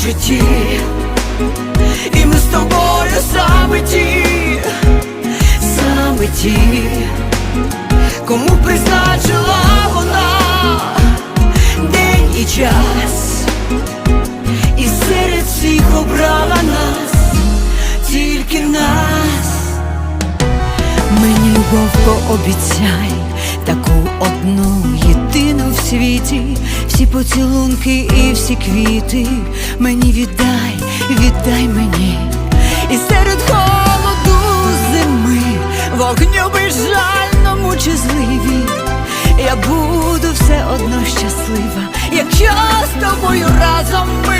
житті, і ми з тобою саме ті, саме ті, кому призначила вона день і час, і серед всіх обрала нас, тільки нас. Мені любов пообіцяй, таку одну єдину в світі, всі поцілунки і всі квіти, мені віддай, віддай мені, і серед холоду зими, вогню безжальному чи зливі, я буду все одно щаслива, якщо з тобою разом ми.